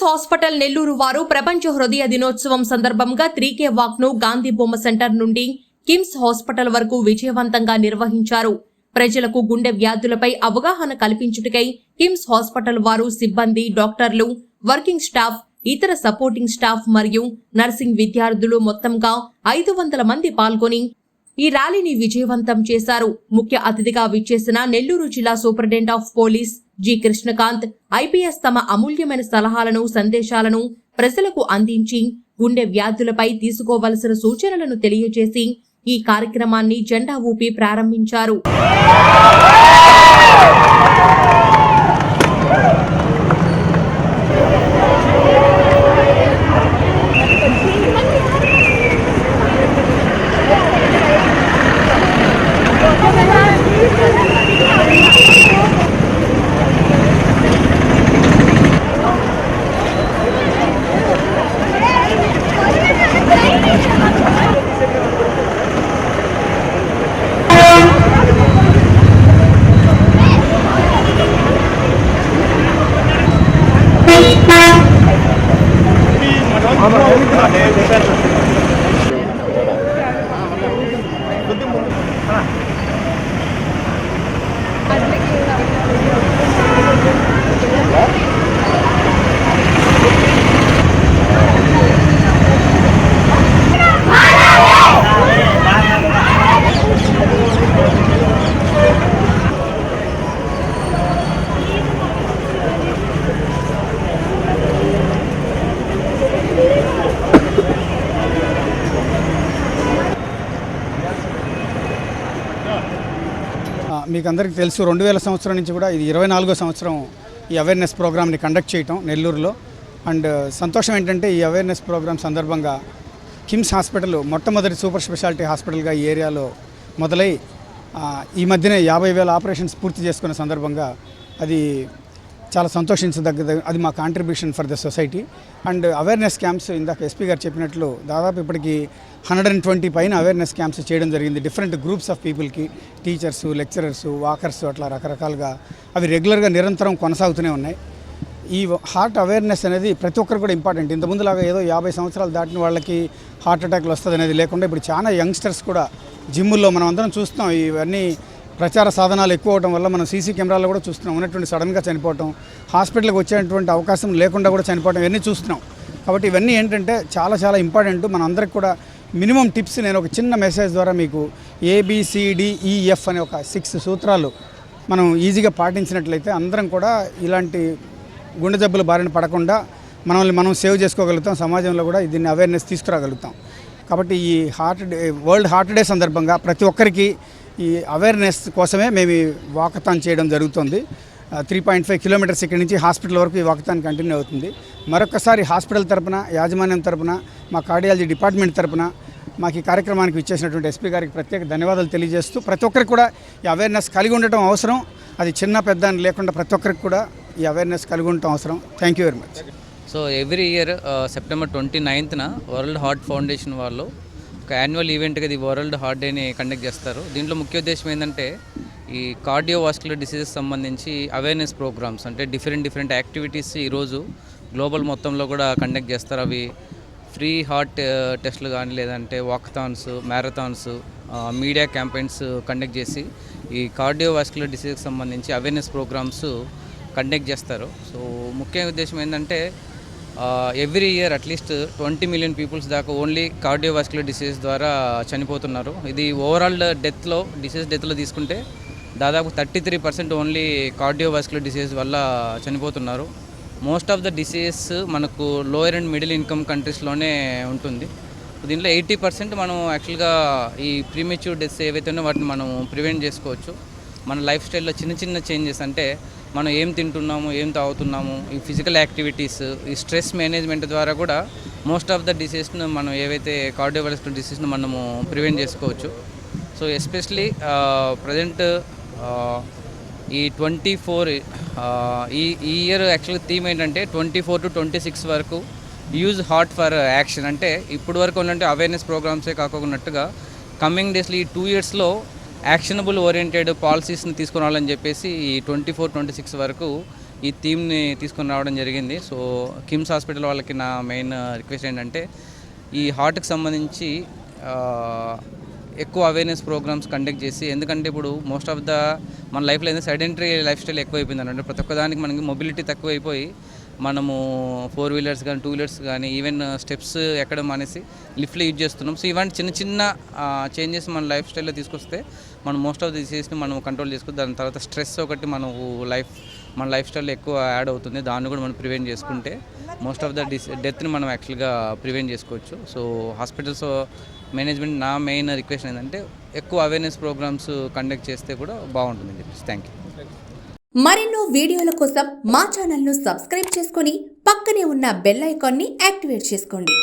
KIMS hospital Nellore వారు ప్రపంచ హృదయ దినోత్సవం సందర్భంగా త్రీకే వాక్ను గాంధీ బొమ్మ సెంటర్ నుండి కిమ్స్ హాస్పిటల్ వరకు విజయవంతంగా నిర్వహించారు. ప్రజలకు గుండె వ్యాధులపై అవగాహన కల్పించుటకై కిమ్స్ హాస్పిటల్ వారు సిబ్బంది డాక్టర్లు వర్కింగ్ స్టాఫ్ ఇతర సపోర్టింగ్ స్టాఫ్ మరియు నర్సింగ్ విద్యార్థులు మొత్తంగా ఐదు వందల మంది పాల్గొని ఈ ర్యాలీని విజయవంతం చేశారు. ముఖ్య అతిథిగా విచ్చేసిన నెల్లూరు జిల్లా superintendent of police G. Krishnakanth IPS తమ అమూల్యమైన సలహాలను సందేశాలను ప్రజలకు అందించి గుండె వ్యాధులపై తీసుకోవలసిన సూచనలను తెలియజేసి ఈ కార్యక్రమాన్ని జెండా ఊపి ప్రారంభించారు. ਤੁਹਾਡੇ మీకు అందరికీ తెలుసు రెండు వేల సంవత్సరం నుంచి కూడా ఇది ఇరవై నాలుగో సంవత్సరం ఈ అవేర్నెస్ ప్రోగ్రామ్ని కండక్ట్ చేయటం నెల్లూరులో. అండ్ సంతోషం ఏంటంటే ఈ అవేర్నెస్ ప్రోగ్రామ్ సందర్భంగా కిమ్స్ హాస్పిటల్ మొట్టమొదటి సూపర్ స్పెషాలిటీ హాస్పిటల్గా ఈ ఏరియాలో మొదలై ఈ మధ్యనే యాభై వేల ఆపరేషన్స్ పూర్తి చేసుకున్న సందర్భంగా అది చాలా సంతోషించదగ్గ అది మా contribution for the society and awareness camps ఇందాక ఎస్పీ గారు చెప్పినట్లు దాదాపు ఇప్పటికి హండ్రెడ్ అండ్ ట్వంటీ పైన అవేర్నెస్ క్యాంప్స్ చేయడం జరిగింది. డిఫరెంట్ గ్రూప్స్ ఆఫ్ పీపుల్కి టీచర్స్ లెక్చరర్స్ వాకర్స్ అట్లా రకరకాలుగా అవి రెగ్యులర్గా నిరంతరం కొనసాగుతూనే ఉన్నాయి. ఈ హార్ట్ అవేర్నెస్ అనేది ప్రతి ఒక్కరు కూడా ఇంపార్టెంట్ ఇంతకుముందులాగా ఏదో యాభై సంవత్సరాలు దాటిన వాళ్ళకి హార్ట్ అటాక్లు వస్తుంది అనేది లేకుండా ఇప్పుడు చాలా యంగ్స్టర్స్ కూడా జిమ్ముల్లో మనం అందరం చూస్తున్నాం. ఇవన్నీ ప్రచార సాధనాలు ఎక్కువ అవడం వల్ల మనం సీసీ కెమెరాలు కూడా చూస్తున్నాం. ఉన్నటువంటి సడన్గా చనిపోవటం హాస్పిటల్కి వచ్చేటువంటి అవకాశం లేకుండా కూడా చనిపోవటం ఇవన్నీ చూస్తున్నాం. కాబట్టి ఇవన్నీ ఏంటంటే చాలా చాలా ఇంపార్టెంట్. మన అందరికి కూడా మినిమం టిప్స్ నేను ఒక చిన్న మెసేజ్ ద్వారా మీకు ఏబిసిడిఈఎఫ్ e, అనే ఒక సిక్స్ సూత్రాలు మనం ఈజీగా పాటించినట్లయితే అందరం కూడా ఇలాంటి గుండె జబ్బుల బారిన పడకుండా మనల్ని మనం సేవ్ చేసుకోగలుగుతాం. సమాజంలో కూడా దీన్ని అవేర్నెస్ తీసుకురాగలుగుతాం. కాబట్టి ఈ heart day world heart day సందర్భంగా ప్రతి ఒక్కరికి ఈ అవేర్నెస్ కోసమే మేము ఈ వాకథాన్ చేయడం జరుగుతుంది. త్రీ పాయింట్ ఫైవ్ కిలోమీటర్స్ ఇక్కడి నుంచి హాస్పిటల్ వరకు ఈ వాకథాన్ కంటిన్యూ అవుతుంది. మరొకసారి హాస్పిటల్ తరపున యాజమాన్యం తరపున మా కార్డియాలజీ డిపార్ట్మెంట్ తరపున మాకు ఈ కార్యక్రమానికి ఇచ్చేసినటువంటి ఎస్పీ గారికి ప్రత్యేక ధన్యవాదాలు తెలియజేస్తూ ప్రతి ఒక్కరికి కూడా ఈ అవేర్నెస్ కలిగి ఉండటం అవసరం. అది చిన్న పెద్ద అని లేకుండా ప్రతి ఒక్కరికి కూడా ఈ అవేర్నెస్ కలిగి ఉండటం అవసరం. Thank you very much so every year September twenty నైన్త్న world heart foundation వాళ్ళు ఒక యాన్యువల్ ఈవెంట్గా ఇది వరల్డ్ హార్ట్ డేని కండక్ట్ చేస్తారు. దీంట్లో ముఖ్య ఉద్దేశం ఏంటంటే ఈ కార్డియోవాస్కులర్ డిసీజెస్ సంబంధించి అవేర్నెస్ ప్రోగ్రామ్స్ అంటే డిఫరెంట్ డిఫరెంట్ యాక్టివిటీస్ ఈరోజు గ్లోబల్ మొత్తంలో కూడా కండక్ట్ చేస్తారు. అవి ఫ్రీ హార్ట్ టెస్ట్లు కానీ లేదంటే walkathons marathons media campaigns conduct చేసి ఈ కార్డియోవాస్కులర్ డిసీజ్కి సంబంధించి అవేర్నెస్ ప్రోగ్రామ్స్ కండక్ట్ చేస్తారు. సో ముఖ్య ఉద్దేశం ఏంటంటే every year at least twenty million peoples దాకా ఓన్లీ కార్డియోవాస్కులర్ డిసీజ్ ద్వారా చనిపోతున్నారు. ఇది ఓవరాల్ డెత్లో డిసీజ్ డెత్లో తీసుకుంటే దాదాపు thirty three percent only cardiovascular disease వల్ల చనిపోతున్నారు. మోస్ట్ ఆఫ్ ద డిసీజెస్ మనకు లోయర్ అండ్ మిడిల్ ఇన్కమ్ కంట్రీస్లోనే ఉంటుంది. దీంట్లో ఎయిటీ పర్సెంట్ మనం యాక్చువల్గా ఈ ప్రీమెచ్యూర్ డెత్స్ ఏవైతే ఉన్నాయో వాటిని మనం ప్రివెంట్ చేసుకోవచ్చు. మన లైఫ్ స్టైల్లో చిన్న చిన్న చేంజెస్ అంటే మనం ఏం తింటున్నాము ఏం తాగుతున్నాము ఈ ఫిజికల్ యాక్టివిటీస్ ఈ స్ట్రెస్ మేనేజ్మెంట్ ద్వారా కూడా మోస్ట్ ఆఫ్ ద డిసీజ్ను మనం ఏవైతే కార్డియోవాస్కులర్ డిసీజ్ను మనము ప్రివెంట్ చేసుకోవచ్చు. సో ఎస్పెషలీ ప్రజెంట్ ఈ ట్వంటీ ఫోర్ ఈ ఈ ఇయర్ యాక్చువల్గా థీమ్ ఏంటంటే twenty four to twenty six వరకు యూజ్ హార్ట్ ఫర్ యాక్షన్ అంటే ఇప్పుడు వరకు ఉన్నట్టు అవేర్నెస్ ప్రోగ్రామ్సే కాకుండా కమింగ్ డేస్లో ఈ టూ ఇయర్స్లో యాక్షనబుల్ ఓరియంటెడ్ పాలసీస్ని తీసుకురావాలని చెప్పేసి ఈ ట్వంటీ ఫోర్ ట్వంటీ సిక్స్ వరకు ఈ థీమ్ని తీసుకొని రావడం జరిగింది. సో కిమ్స్ హాస్పిటల్ వాళ్ళకి నా మెయిన్ రిక్వెస్ట్ ఏంటంటే ఈ హార్ట్కి సంబంధించి ఎక్కువ అవేర్నెస్ ప్రోగ్రామ్స్ కండక్ట్ చేసి ఎందుకంటే ఇప్పుడు మోస్ట్ ఆఫ్ ద మన లైఫ్లో ఏంటంటే సెడెంటరీ లైఫ్ స్టైల్ ఎక్కువైపోయింది అంటే ప్రతి ఒక్కదానికి మనకి మొబిలిటీ తక్కువైపోయి మనము ఫోర్ వీలర్స్ కానీ టూ వీలర్స్ కానీ ఈవెన్ స్టెప్స్ ఎక్కడం మానేసి లిఫ్ట్లో యూజ్ చేస్తున్నాం. సో ఇలాంటి చిన్న చిన్న చేంజెస్ మన లైఫ్ స్టైల్లో తీసుకొస్తే మనం మోస్ట్ ఆఫ్ ది డిసీజ్ని మనం కంట్రోల్ చేసుకుని దాని తర్వాత స్ట్రెస్ ఒకటి మనకు లైఫ్ మన లైఫ్ స్టైల్లో ఎక్కువ యాడ్ అవుతుంది. దాన్ని కూడా మనం ప్రివెంట్ చేసుకుంటే మోస్ట్ ఆఫ్ ద డిస్ డెత్ని మనం యాక్చువల్గా ప్రివెంట్ చేసుకోవచ్చు. సో హాస్పిటల్స్ మేనేజ్మెంట్ నా మెయిన్ రిక్వెస్ట్ ఏంటంటే ఎక్కువ అవేర్నెస్ ప్రోగ్రామ్స్ కండక్ట్ చేస్తే కూడా బాగుంటుంది చెప్పేసి. థ్యాంక్ యూ మరెన్నో వీడియోల కోసం మా ఛానల్ను సబ్స్క్రైబ్ చేసుకొని పక్కనే ఉన్న బెల్ ఐకాన్ని యాక్టివేట్ చేసుకోండి.